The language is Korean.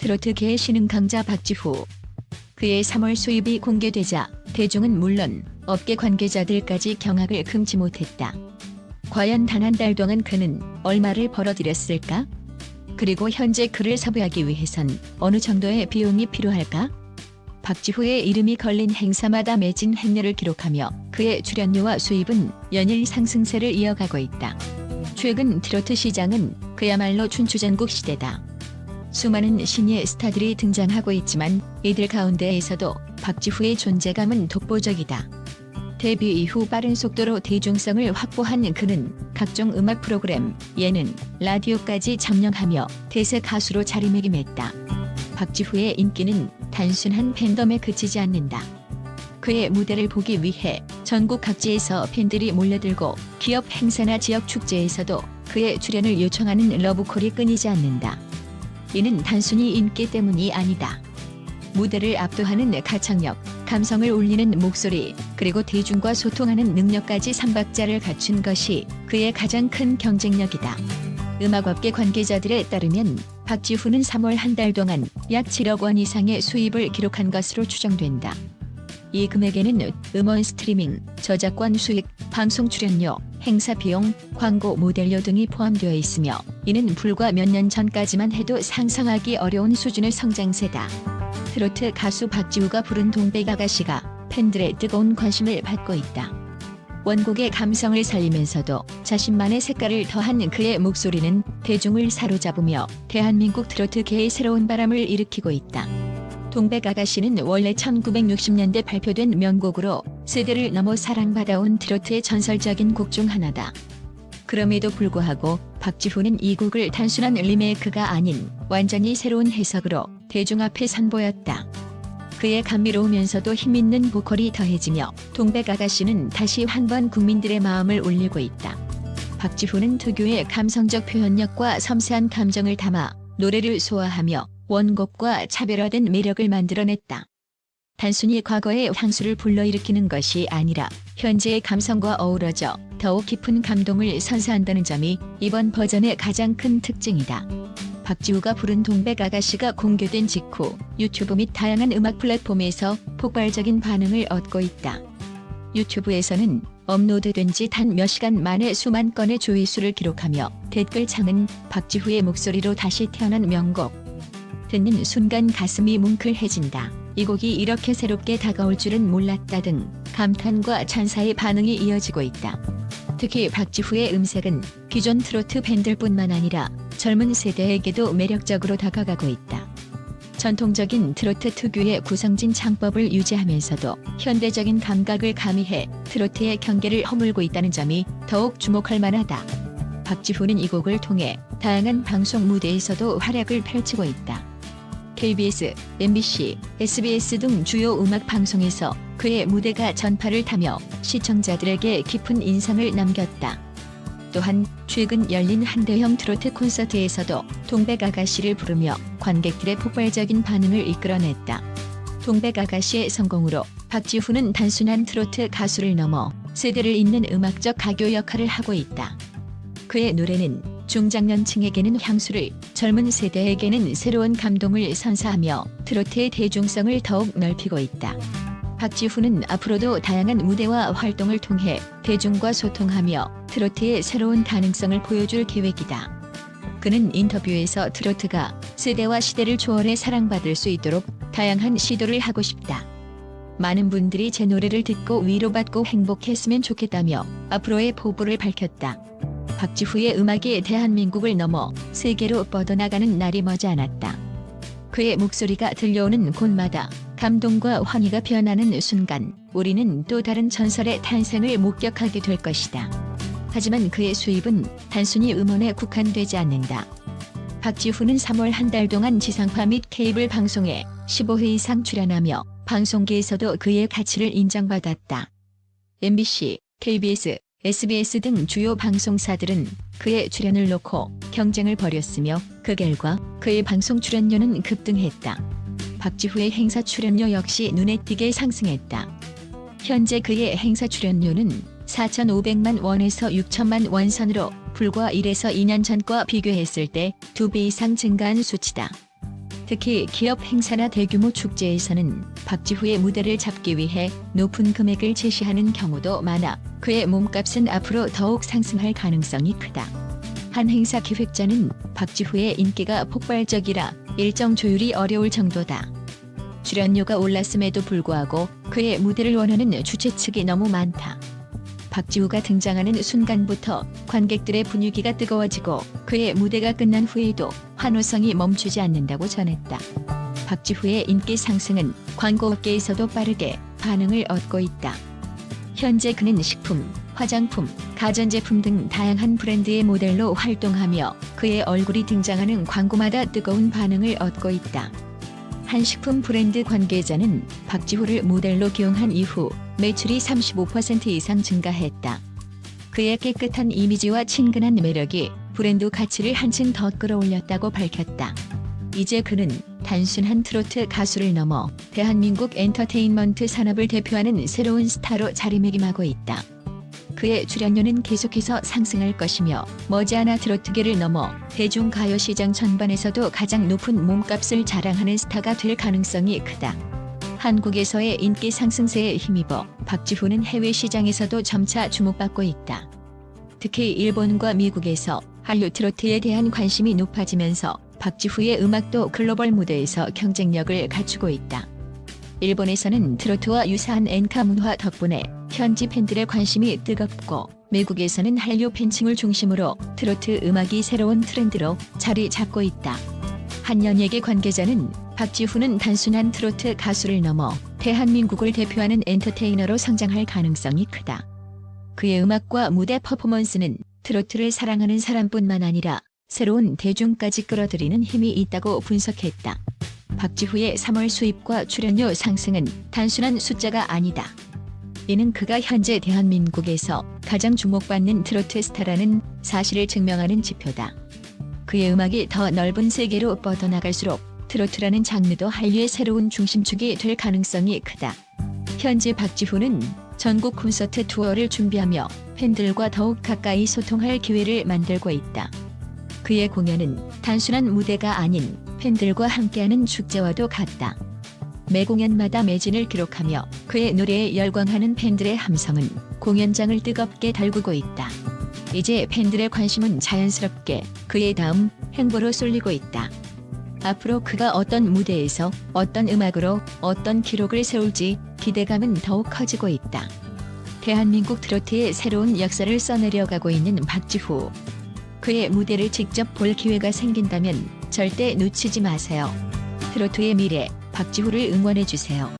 트로트계의 신흥 강자 박지후. 그의 3월 수입이 공개되자 대중은 물론 업계 관계자들까지 경악을 금치 못했다. 과연 단 한 달 동안 그는 얼마를 벌어들였을까? 그리고 현재 그를 섭외하기 위해선 어느 정도의 비용이 필요할까? 박지후의 이름이 걸린 행사마다 매진 행렬을 기록하며 그의 출연료와 수입은 연일 상승세를 이어가고 있다. 최근 트로트 시장은 그야말로 춘추전국 시대다. 수많은 신예 스타들이 등장하고 있지만 이들 가운데에서도 박지후의 존재감은 독보적이다. 데뷔 이후 빠른 속도로 대중성을 확보한 그는 각종 음악 프로그램, 예능, 라디오까지 점령하며 대세 가수로 자리매김했다. 박지후의 인기는 단순한 팬덤에 그치지 않는다. 그의 무대를 보기 위해 전국 각지에서 팬들이 몰려들고 기업 행사나 지역 축제에서도 그의 출연을 요청하는 러브콜이 끊이지 않는다. 이는 단순히 인기 때문이 아니다. 무대를 압도하는 가창력, 감성을 울리는 목소리, 그리고 대중과 소통하는 능력까지 삼박자를 갖춘 것이 그의 가장 큰 경쟁력이다. 음악업계 관계자들에 따르면 박지후는 3월 한 달 동안 약 7억 원 이상의 수입을 기록한 것으로 추정된다. 이 금액에는 음원 스트리밍, 저작권 수익, 방송 출연료, 행사 비용, 광고 모델료 등이 포함되어 있으며 이는 불과 몇 년 전까지만 해도 상상하기 어려운 수준의 성장세다. 트로트 가수 박지우가 부른 동백 아가씨가 팬들의 뜨거운 관심을 받고 있다. 원곡의 감성을 살리면서도 자신만의 색깔을 더한 그의 목소리는 대중을 사로잡으며 대한민국 트로트계의 새로운 바람을 일으키고 있다. 동백 아가씨는 원래 1960년대 발표된 명곡으로 세대를 넘어 사랑받아온 트로트의 전설적인 곡 중 하나다. 그럼에도 불구하고 박지후는 이 곡을 단순한 리메이크가 아닌 완전히 새로운 해석으로 대중 앞에 선보였다. 그의 감미로우면서도 힘있는 보컬이 더해지며 동백 아가씨는 다시 한 번 국민들의 마음을 울리고 있다. 박지후는 특유의 감성적 표현력과 섬세한 감정을 담아 노래를 소화하며 원곡과 차별화된 매력을 만들어냈다. 단순히 과거의 향수를 불러일으키는 것이 아니라 현재의 감성과 어우러져 더욱 깊은 감동을 선사한다는 점이 이번 버전의 가장 큰 특징이다. 박지우가 부른 동백 아가씨가 공개된 직후 유튜브 및 다양한 음악 플랫폼에서 폭발적인 반응을 얻고 있다. 유튜브에서는 업로드된 지 단 몇 시간 만에 수만 건의 조회수를 기록하며 댓글창은 박지후의 목소리로 다시 태어난 명곡. 듣는 순간 가슴이 뭉클해진다. 이 곡이 이렇게 새롭게 다가올 줄은 몰랐다 등 감탄과 찬사의 반응이 이어지고 있다. 특히 박지후의 음색은 기존 트로트 팬들뿐만 아니라 젊은 세대에게도 매력적으로 다가가고 있다. 전통적인 트로트 특유의 구성진 창법을 유지하면서도 현대적인 감각을 가미해 트로트의 경계를 허물고 있다는 점이 더욱 주목할 만하다. 박지후는 이 곡을 통해 다양한 방송 무대에서도 활약을 펼치고 있다. KBS, MBC, SBS 등 주요 음악 방송에서 그의 무대가 전파를 타며 시청자들에게 깊은 인상을 남겼다. 또한 최근 열린 한 대형 트로트 콘서트에서도 동백 아가씨를 부르며 관객들의 폭발적인 반응을 이끌어냈다. 동백아가씨의 성공으로 박지후는 단순한 트로트 가수를 넘어 세대를 잇는 음악적 가교 역할을 하고 있다. 그의 노래는 중장년층에게는 향수를, 젊은 세대에게는 새로운 감동을 선사하며 트로트의 대중성을 더욱 넓히고 있다. 박지후는 앞으로도 다양한 무대와 활동을 통해 대중과 소통하며 트로트의 새로운 가능성을 보여줄 계획이다. 그는 인터뷰에서 트로트가 세대와 시대를 초월해 사랑받을 수 있도록 다양한 시도를 하고 싶다. 많은 분들이 제 노래를 듣고 위로받고 행복했으면 좋겠다며 앞으로의 포부를 밝혔다. 박지후의 음악이 대한민국을 넘어 세계로 뻗어나가는 날이 머지않았다. 그의 목소리가 들려오는 곳마다 감동과 환희가 변하는 순간 우리는 또 다른 전설의 탄생을 목격하게 될 것이다. 하지만 그의 수입은 단순히 음원에 국한되지 않는다. 박지후는 3월 한 달 동안 지상파 및 케이블 방송에 15회 이상 출연하며 방송계에서도 그의 가치를 인정받았다. MBC, KBS, SBS 등 주요 방송사들은 그의 출연을 놓고 경쟁을 벌였으며 그 결과 그의 방송 출연료는 급등했다. 박지후의 행사 출연료 역시 눈에 띄게 상승했다. 현재 그의 행사 출연료는 4,500만 원에서 6천만 원 선으로 불과 1에서 2년 전과 비교했을 때 2배 이상 증가한 수치다. 특히 기업 행사나 대규모 축제에서는 박지후의 무대를 잡기 위해 높은 금액을 제시하는 경우도 많아 그의 몸값은 앞으로 더욱 상승할 가능성이 크다. 한 행사 기획자는 박지후의 인기가 폭발적이라 일정 조율이 어려울 정도다. 출연료가 올랐음에도 불구하고 그의 무대를 원하는 주최 측이 너무 많다. 박지후가 등장하는 순간부터 관객들의 분위기가 뜨거워지고 그의 무대가 끝난 후에도 환호성이 멈추지 않는다고 전했다. 박지후의 인기 상승은 광고업계에서도 빠르게 반응을 얻고 있다. 현재 그는 식품, 화장품, 가전제품 등 다양한 브랜드의 모델로 활동하며 그의 얼굴이 등장하는 광고마다 뜨거운 반응을 얻고 있다. 한 식품 브랜드 관계자는 박지후를 모델로 기용한 이후 매출이 35% 이상 증가했다. 그의 깨끗한 이미지와 친근한 매력이 브랜드 가치를 한층 더 끌어올렸다고 밝혔다. 이제 그는 단순한 트로트 가수를 넘어 대한민국 엔터테인먼트 산업을 대표하는 새로운 스타로 자리매김하고 있다. 그의 출연료는 계속해서 상승할 것이며 머지않아 트로트계를 넘어 대중 가요 시장 전반에서도 가장 높은 몸값을 자랑하는 스타가 될 가능성이 크다. 한국에서의 인기 상승세에 힘입어 박지후는 해외 시장에서도 점차 주목받고 있다. 특히 일본과 미국에서 한류 트로트에 대한 관심이 높아지면서 박지후의 음악도 글로벌 무대에서 경쟁력을 갖추고 있다. 일본에서는 트로트와 유사한 엔카 문화 덕분에 현지 팬들의 관심이 뜨겁고 미국에서는 한류 팬층을 중심으로 트로트 음악이 새로운 트렌드로 자리 잡고 있다. 한 연예계 관계자는 박지후는 단순한 트로트 가수를 넘어 대한민국을 대표하는 엔터테이너로 성장할 가능성이 크다. 그의 음악과 무대 퍼포먼스는 트로트를 사랑하는 사람뿐만 아니라 새로운 대중까지 끌어들이는 힘이 있다고 분석했다. 박지후의 3월 수입과 출연료 상승은 단순한 숫자가 아니다. 이는 그가 현재 대한민국에서 가장 주목받는 트로트 스타라는 사실을 증명하는 지표다. 그의 음악이 더 넓은 세계로 뻗어나갈수록 트로트라는 장르도 한류의 새로운 중심축이 될 가능성이 크다. 현재 박지후는 전국 콘서트 투어를 준비하며 팬들과 더욱 가까이 소통할 기회를 만들고 있다. 그의 공연은 단순한 무대가 아닌 팬들과 함께하는 축제와도 같다. 매 공연마다 매진을 기록하며 그의 노래에 열광하는 팬들의 함성은 공연장을 뜨겁게 달구고 있다. 이제 팬들의 관심은 자연스럽게 그의 다음 행보로 쏠리고 있다. 앞으로 그가 어떤 무대에서 어떤 음악으로 어떤 기록을 세울지 기대감은 더욱 커지고 있다. 대한민국 트로트의 새로운 역사를 써내려가고 있는 박지후. 그의 무대를 직접 볼 기회가 생긴다면 절대 놓치지 마세요. 트로트의 미래 박지후를 응원해 주세요.